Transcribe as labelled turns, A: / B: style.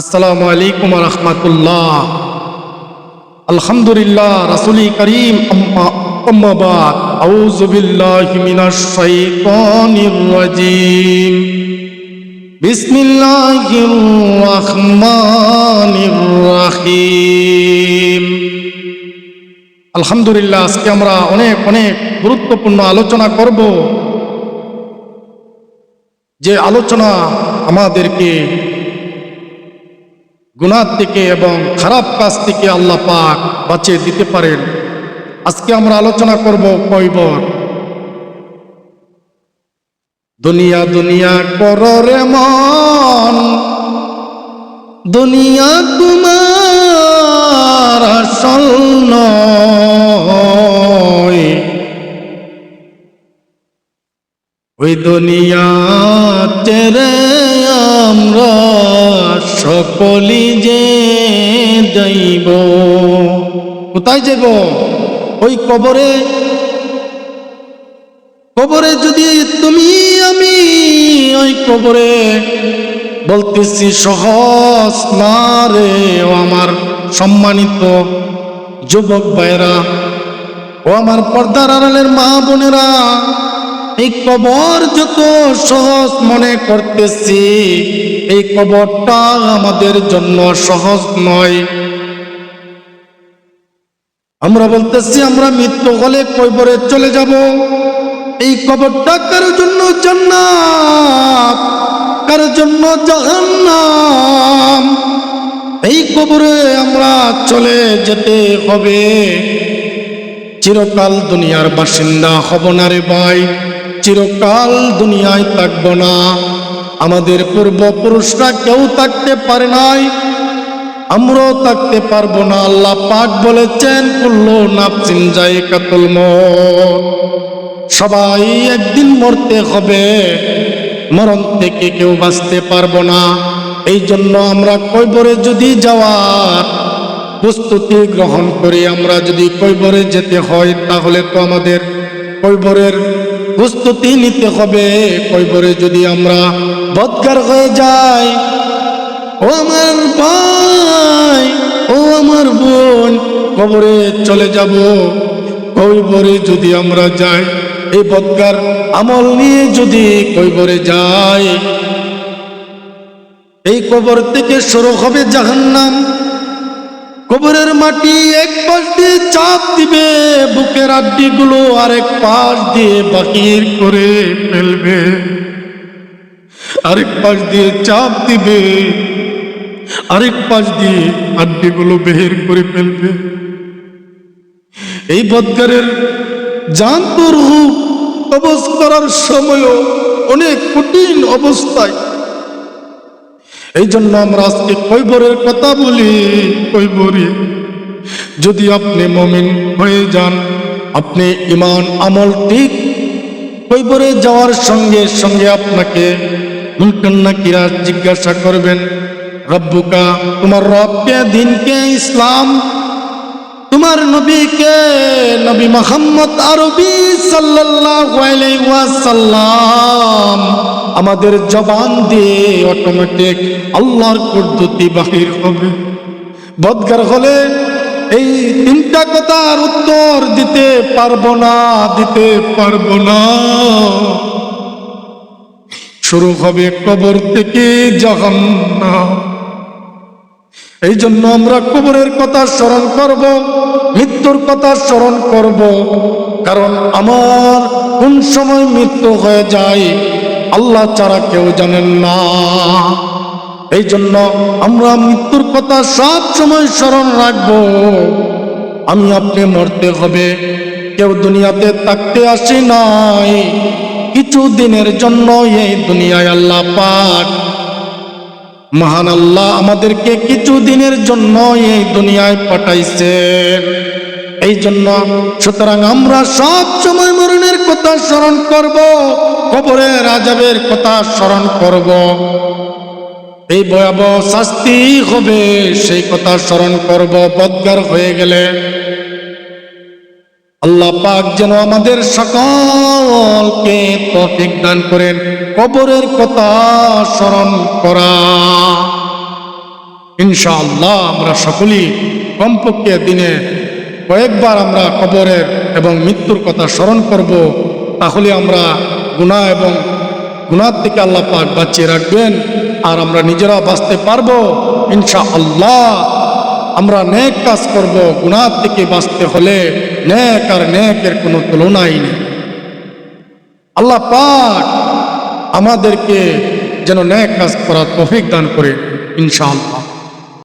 A: আসসালামু আলাইকুম রহমতুল্লাহ। আলহামদুলিল্লাহ রাসুলি করিম আম্মাবাদ আউযু বিল্লাহি মিনাশ শাইতানির রাজিম। বিসমিল্লাহির রহমানির রহিম। আলহামদুলিল্লাহ, আজকে আমরা অনেক অনেক গুরুত্বপূর্ণ আলোচনা করব। যে আলোচনা আমাদেরকে গুনার থেকে এবং খারাপ কাজ থেকে আল্লাহ পাক বাঁচিয়ে দিতে পারেন। আজকে আমরা আলোচনা করব কয়বর দুনিয়া দুনিয়া কর রে মন। দুনিয়া তোমার আসল নয়। ওই দুনিয়া তেরে আমরা সকলি যে যাইব কোথায় যাব ওই কবরে। কবরে যদি তুমি আমি ওই কবরে, বলতেছি সহজ না রে ও আমার সম্মানিত যুবক ভাইরা, ও আমার পর্দার আড়ালের মা বোনেরা এই কবর যত সহজ মনে করতেছি, এই কবরটা আমাদের জন্য সহজ নয়। আমরা বলতেছি, আমরা মৃত্যু হলে কবরে চলে যাব। এই কবরটা কারও জন্য জান্নাত, কারও জন্য জাহান্নাম। এই কবরে আমরা চলে যেতে হবে। চিরকাল দুনিয়ার বাসিন্দা হব না রে ভাই। চিরকাল দুনিয়ায় থাকব না। আমাদের পূর্বপুরুষরা কেউ থাকতে পারে নাই। আমরাও থাকতে পারব না, আল্লাহ পাক বলেছেন, কুল্লু নাফসিন যায় কাতুল সবাই একদিন মরতে হবে, মরণ থেকে কেউ বাঁচতে পারব না। এই জন্য আমরা কৈবরে যদি যাওয়ার প্রস্তুতি গ্রহণ করে, আমরা যদি কৈবরে যেতে হয়, তাহলে তো আমাদের কৈবরের প্রস্তুতি নিতে হবে। কৈবরে যদি আমরা বদকার হয়ে যাই, ও আমার ভাই, ও আমার বোন, কবরে চলে যাব। কৈবরে যদি আমরা যাই, এই বদকার আমল নিয়ে যদি কৈবরে যাই, এই কবর থেকে শুরু হবে জাহান্নাম। কবরের মাটি এক পাশ দিয়ে চাপ দিবে, বুকের আড্ডিগুলো আরেক পাশ দিয়ে বাকির করে ফেলবে। আরেক পাশ দিয়ে চাপ দিবে, আরেক পাশ দিয়ে আড্ডিগুলো বের করে ফেলবে। এই বদকারের জান্তর হুক কবজ করার সময়ও অনেক কঠিন অবস্থায় এই জন্য আমরা আজকে কৈবরের কথা বলি কৈবরে যদি আপনি মমিন হয়ে যান, আপনি ইমান আমল ঠিক কৈবরে যাওয়ার সঙ্গে সঙ্গে আপনাকে মুনকান্না কিরা জিজ্ঞাসা করবেন, রব্বুকা, তোমার রবকে, দিনকে, ইসলাম, তোমার নবীকে, নবী মোহাম্মদ আরবি সাল্লাল্লাহু আলাইহি ওয়াসাল্লাম আমাদের জবান দিয়ে অটোমেটিক আল্লাহর পদ্ধতি বাহির হবে। বদগার হলে এই তিনটা কথার উত্তর দিতে পারব না, দিতে পারব না। শুরু হবে কবর থেকে জাহান্নাম। এই জন্য আমরা কবরের কথা স্মরণ করব, মৃত্যুর কথা স্মরণ করব। কারণ আমার কোন সময় মৃত্যু হয়ে যায় আল্লাহ ছাড়া কেউ জানেন না। এই জন্য আমরা মৃত্যুর কথা সব সময় স্মরণ রাখব। আমি আপনি মরতে হবে। কেউ দুনিয়াতে থাকতে আসি নাই। কিছু দিনের জন্য এই দুনিয়ায় আল্লাহ পাক মহান আল্লাহ আমাদেরকে কিছু দিনের জন্য এই দুনিয়ায় পাঠাইছেন। এই জন্য সুতরাং আমরা সব সময় মরণের কথা স্মরণ করব। কবরের রাজাবের কথা স্মরণ করব। এই ভয়াবহ শাস্তি হবে, সেই কথা স্মরণ করব, বদগার হয়ে গেলে। আল্লাহ পাক যেন আমাদের সকলকে তৌফিক দান করেন, কবরের কথা স্মরণ করা। ইনশাআল্লাহ আমরা সকলেই কমপক্ষে দিনে কয়েকবার আমরা কবরের এবং মৃত্যুর কথা স্মরণ করব, তাহলে আমরা গুণা এবং গুণার থেকে আল্লাহ পাক বাঁচিয়ে রাখবেন। আর আমরা নিজেরা বাঁচতে পারব। ইনশা আল্লাহ আমরা নেক কাজ করব। গুণার থেকে বাঁচতে হলে নেক আর নেকের কোনো তুলনাই নেই। আল্লাহ পাক আমাদেরকে যেন ন্যায় কাজ করার তফিক দান করে, ইনশাআল্লাহ।